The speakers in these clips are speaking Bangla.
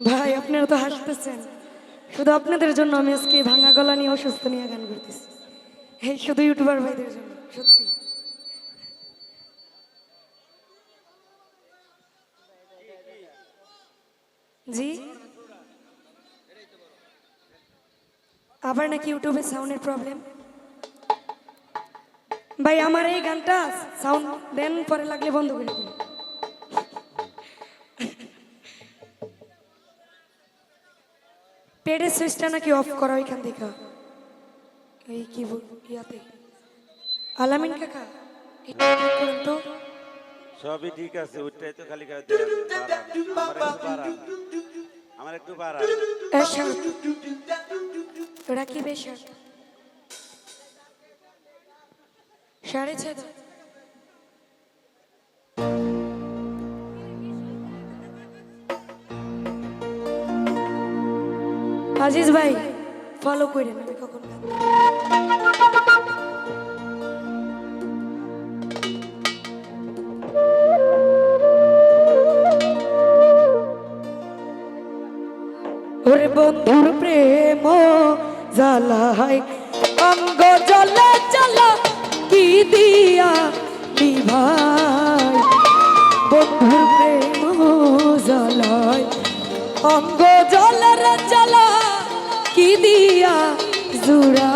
ভাই, আপনারা তো হাসতেছেন। শুধু আপনাদের জন্য আমি আজকে ভাঙা গলা নিয়ে অসুস্থ নিয়ে গান করতেছি। এই শুধু ইউটিউবার ভাইদের জন্য, সত্যি। জি? আবার নাকি ইউটিউবে সাউন্ডের প্রবলেম? ভাই, আমার এই গানটা সাউন্ড দেন, পরে লাগলে বন্ধ করে দিন। পেডের সুইচটা নাকি অফ করা ওইখান থেকে। এই কি বল ইয়াতে। আলামিন কাকা এটা ঠিক করুন তো? সবই ঠিক আছে ওইটাই তো খালি আমার একটু এসব ওরা কি বেশার সাড়ে ছয় আজিজ ভাই ফলো করে আমি কখন ওরে বন্ধুর প্রেম জ্বালাই অঙ্গ জ্বলা জ্বালা, কি দিয়া নিভাই বন্ধুর প্রেম অঙ্গ জ্বলার জ্বালা কি দিয়া জুড়া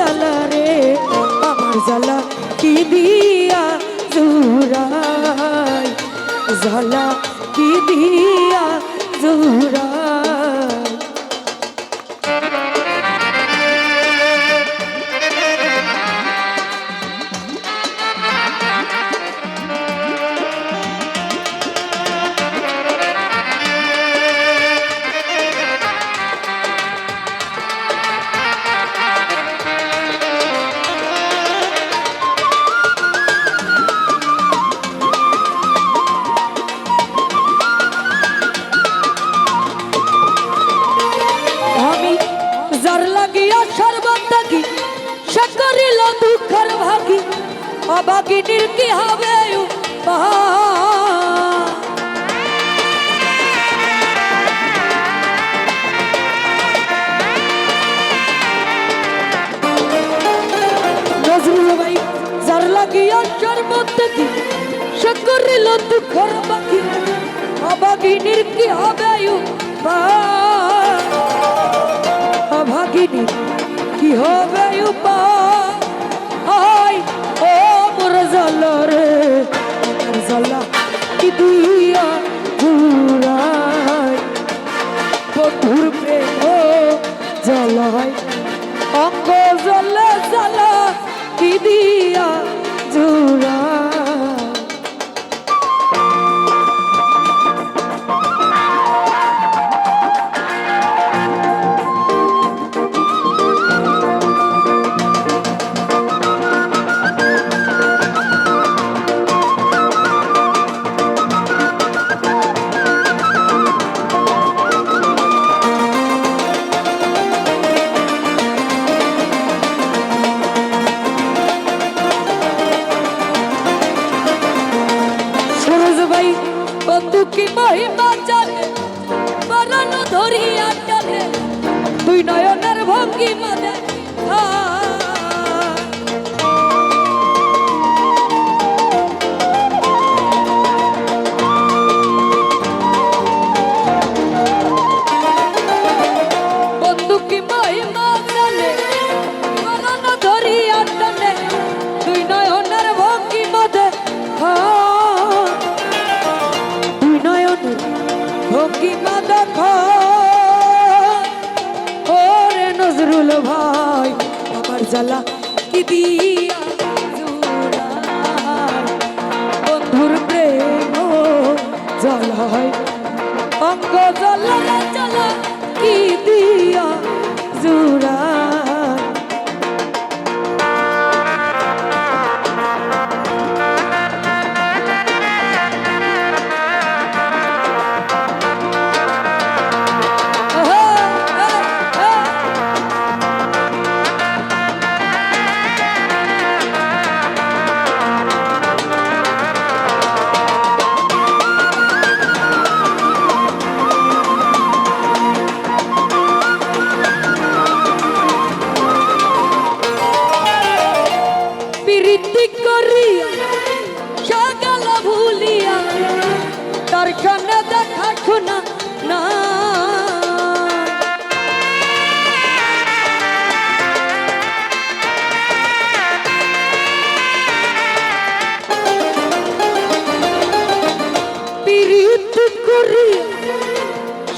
জ্বালা রে আমার জ্বালা কি দিয়া জুরাই জ্বালা কি দিয়া জুড়াই লাগিয়া সর্বত থাকি সে করিল দুঃখের ভাগি। অভাগিনীর কি হবে ভাই, যার লাগিয়া সর্বত সে করিল দুঃখের ভাগি। অভাগিনীর কি হবে উপায়? অভাগিনী কি হবে উপায়? ও মোর জল রে। মোর জলা কি দিয়া ঘুরাই বন্ধুর প্রেম জলায় অঙ্গ জলে জলা কি দিয়া জুড়াই কি মা দেখো? ওরে নজরুল ভাই আমার জ্বালা কি দিয়া বন্ধুর প্রেম জ্বালায় অঙ্গ জ্বালা জ্বালা কি দিয়া জুড়াই প্রীতি করিয়া সকাল ভুলিয়া তার কানে দেখা শোনা না।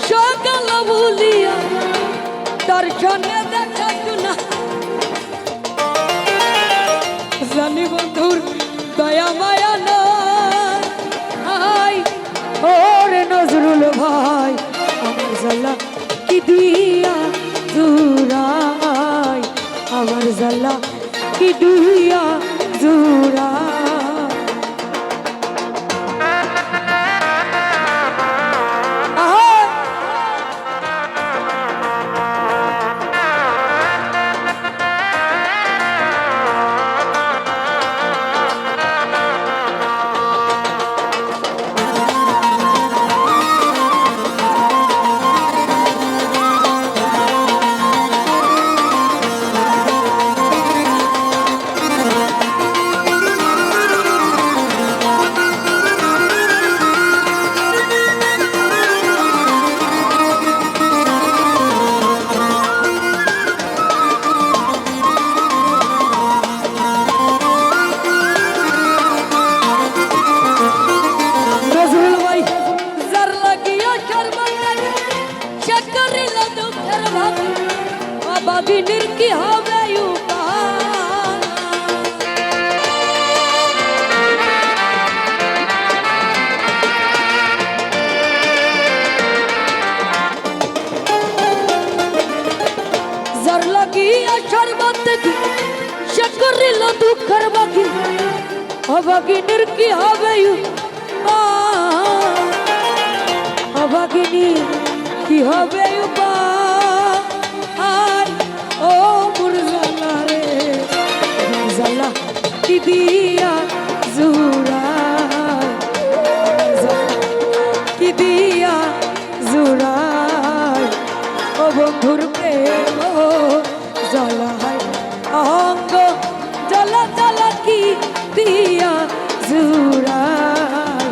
সকাল ভুলিয়া তার কানে দেখা শোনা দয়া মায়া নাই ওরে নজরুল ভাই, আমার জল্লা কি দিয়া জুরাই আমার জল্লা কি দিয়া জুরাই অবাগিনীর কি হবে যার লাগিয়া সর্বত সে করিল দুঃখের বাকি অভাগিনীর কি হবে উপায়? কি হবে জুড়ায়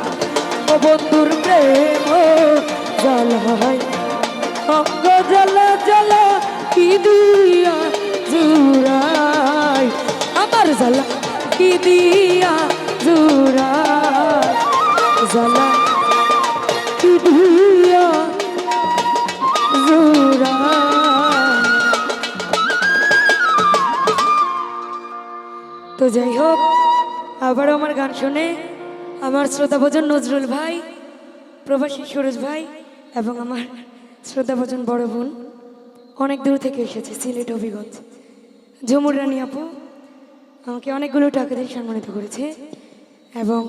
ও বন্ধুর প্রেম জলায় অঙ্গ জলা জলা কি আমার জলা কি দিয়া জুড়ায়, জলা কি তো যাই হোক আবারও আমার গান শুনে আমার শ্রোতাভোজন নজরুল ভাই, প্রবাসী সুরজ ভাই এবং আমার শ্রোতাভোজন বড় বোন অনেক দূর থেকে এসেছে, সিলেট অভিগঞ্জ ঝুমুর রানী আপু আমাকে অনেকগুলো টাকা দিয়ে সম্মানিত করেছে এবং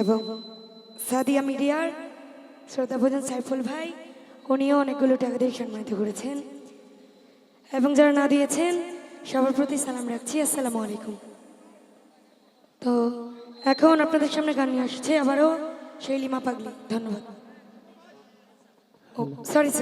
এবং সাদিয়া মিডিয়ার শ্রোতা ভোজন সাইফুল ভাই উনিও অনেকগুলো টাকা দিয়ে সম্মানিত করেছেন। এবং যারা না দিয়েছেন, সবার প্রতি সালাম রাখছি। আসসালামু আলাইকুম। তো এখন আপনাদের সামনে গান নিয়ে আসছে আবারও শৈলিমা পাগলি। ধন্যবাদ। ও সরি